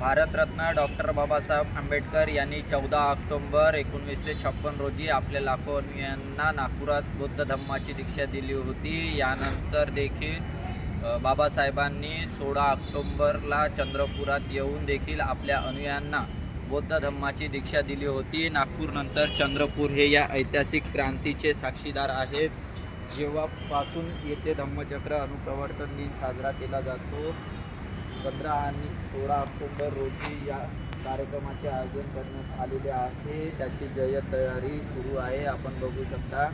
Bharat Ratna doctor Babasaheb Ambedkar यांनी चौदा ऑक्टोंबर एकोणीसशे छप्पन रोजी आपल्या लाखो अनुयायांना नागपुरात बौद्ध धम्माची दीक्षा दिली होती. यानंतर देखील बाबासाहेबांनी सोळा ऑक्टोंबरला चंद्रपुरात येऊन देखील आपल्या अनुयांना बौद्ध धम्माची दीक्षा दिली होती. नागपूरनंतर चंद्रपूर हे या ऐतिहासिक क्रांतीचे साक्षीदार आहेत. जेव्हापासून येथे धम्मचक्र अनुप्रवर्तन दिन साजरा केला जातो पंधरा आणि सोळा ऑक्टोबर रोजी या कार्यक्रमाचे आयोजन करण्यात आलेले आहे. त्याची जय्यत तयारी सुरू आहे. आपण बघू शकता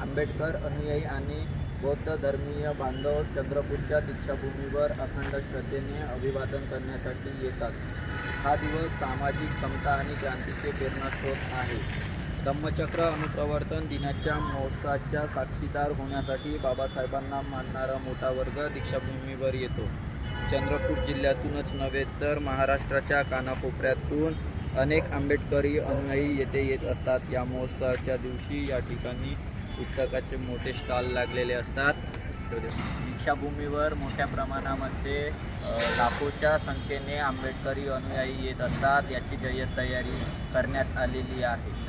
आंबेडकर अनुयायी आणि बौद्ध धर्मीय बांधव चंद्रपूरच्या दीक्षाभूमीवर अखंड श्रद्धेने अभिवादन करण्यासाठी येतात. हा दिवस सामाजिक समता आणि क्रांतीचे प्रेरणास्रोत आहे. धम्मचक्र अनुप्रवर्तन दिनाच्या महोत्सवाच्या साक्षीदार होण्यासाठी बाबासाहेबांना मानणारा मोठा वर्ग दीक्षाभूमीवर येतो. चंद्रपूर जिल्ह्यातूनच नव्हे तर महाराष्ट्राच्या कानाकोपऱ्यातून अनेक आंबेडकरी अनुयायी येथे येत असतात. या महोत्सवाच्या दिवशी या ठिकाणी पुस्तकाचे मोठे स्टॉल लागलेले असतात. दीक्षाभूमीवर मोठ्या प्रमाणामध्ये लाखोच्या संख्येने आंबेडकरी अनुयायी येत असतात. याची जय्यत तयारी करण्यात आलेली आहे.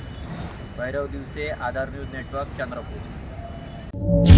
Bhairav Divase Aadhar news network Chandrapur.